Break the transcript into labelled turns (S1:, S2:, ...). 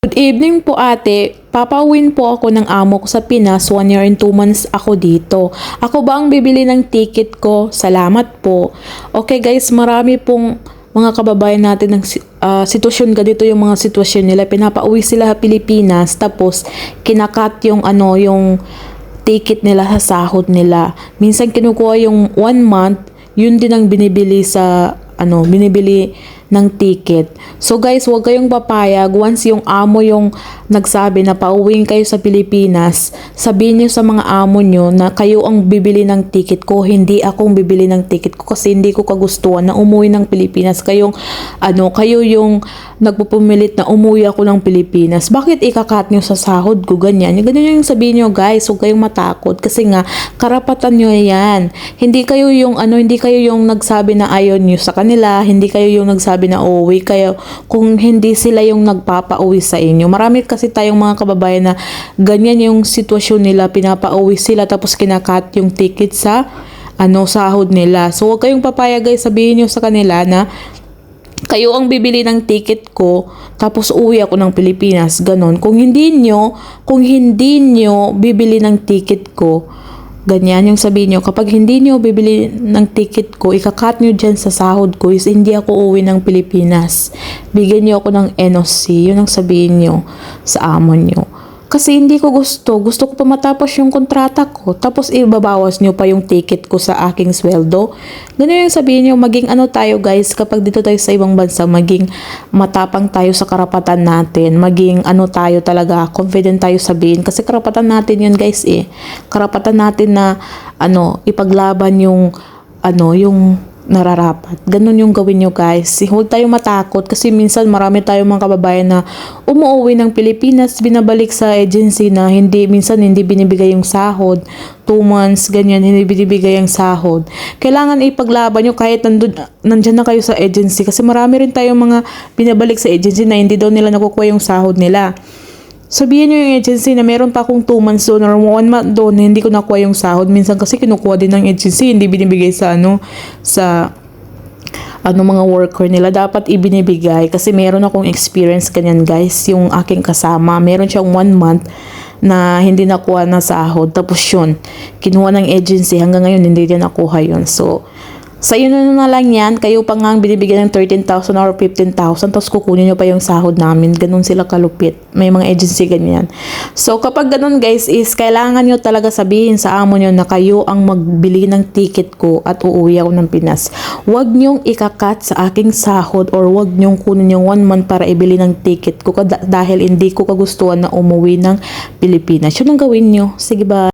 S1: Good evening po ate. Papawin po ako ng amo ko sa Pinas. One year and two months ako dito. Ako ba ang bibili ng ticket ko? Salamat po. Okay guys, marami pong mga kababayan natin ng ah, sitwasyon ganito yung mga sitwasyon nila. Pinapauwi sila sa Pilipinas tapos kinakat yung ano yung ticket nila sa sahod nila. Minsan kinukuha yung one month, yun din ang binibili sa ano, binibili ng ticket. So guys, huwag kayong papayag once yung amo yung nagsabi na pauwiin kayo sa Pilipinas, sabihin niyo sa mga amo nyo na kayo ang bibili ng ticket ko, hindi akong bibili ng ticket ko kasi hindi ko kagustuhan na umuwi ng Pilipinas. Kayong ano, kayo yung nagpupumilit na umuwi ako ng Pilipinas. Bakit ikakat nyo sa sahod ko ganyan? Ganyan yung sabihin nyo guys, huwag kayong matakot kasi nga karapatan nyo yan. Hindi kayo yung ano, hindi kayo yung nagsabi na ayaw nyo sa kanila, hindi kayo yung nagsabi na uuwi kayo kung hindi sila yung nagpapauwi sa inyo. Marami kasi tayong mga kababayan na ganyan yung sitwasyon nila, pinapauwi sila tapos kinakat yung ticket sa ano sahod nila. So huwag kayong papayag guys, sabihin nyo sa kanila na kayo ang bibili ng ticket ko tapos uwi ako ng Pilipinas ganon kung hindi nyo kung hindi nyo bibili ng ticket ko ganyan yung sabihin nyo kapag hindi nyo bibili ng ticket ko ikakat nyo dyan sa sahod ko is hindi ako uwi ng Pilipinas. Bigyan nyo ako ng NOC yun ang sabihin nyo sa amo nyo kasi hindi ko gusto. Gusto ko pa matapos yung kontrata ko. Tapos ibabawas nyo pa yung ticket ko sa aking sweldo. Ganun yung sabihin nyo, maging ano tayo guys, kapag dito tayo sa ibang bansa, maging matapang tayo sa karapatan natin. Maging ano tayo talaga, confident tayo sabihin. Kasi karapatan natin yun guys eh. Karapatan natin na ano, ipaglaban yung ano, yung nararapat. Ganun yung gawin nyo guys. Huwag tayong matakot kasi minsan marami tayong mga kababayan na umuwi ng Pilipinas, binabalik sa agency na hindi, minsan hindi binibigay yung sahod. Two months, ganyan, hindi binibigay yung sahod. Kailangan ipaglaban nyo kahit nandun, nandyan na kayo sa agency kasi marami rin tayong mga binabalik sa agency na hindi daw nila nakukuha yung sahod nila. Sabihin nyo yung agency na meron pa akong 2 months doon or 1 month doon na hindi ko nakuha yung sahod. Minsan kasi kinukuha din ng agency, hindi binibigay sa ano, sa ano mga worker nila. Dapat ibinibigay kasi meron akong experience ganyan guys yung aking kasama. Meron siyang one month na hindi nakuha na sahod. Tapos yun kinuha ng agency. Hanggang ngayon hindi din nakuha yun. So sa iyo na na lang yan, kayo pa nga binibigyan ng 13,000 or 15,000 tapos kukunin nyo pa yung sahod namin. Ganun sila kalupit. May mga agency ganyan. So kapag ganun guys is kailangan nyo talaga sabihin sa amo nyo na kayo ang magbili ng ticket ko at uuwi ako ng Pinas. Huwag nyong ikakat sa aking sahod or huwag nyong kunin yung one month para ibili ng ticket ko dahil hindi ko kagustuhan na umuwi ng Pilipinas. Yun ang gawin nyo. Sige ba?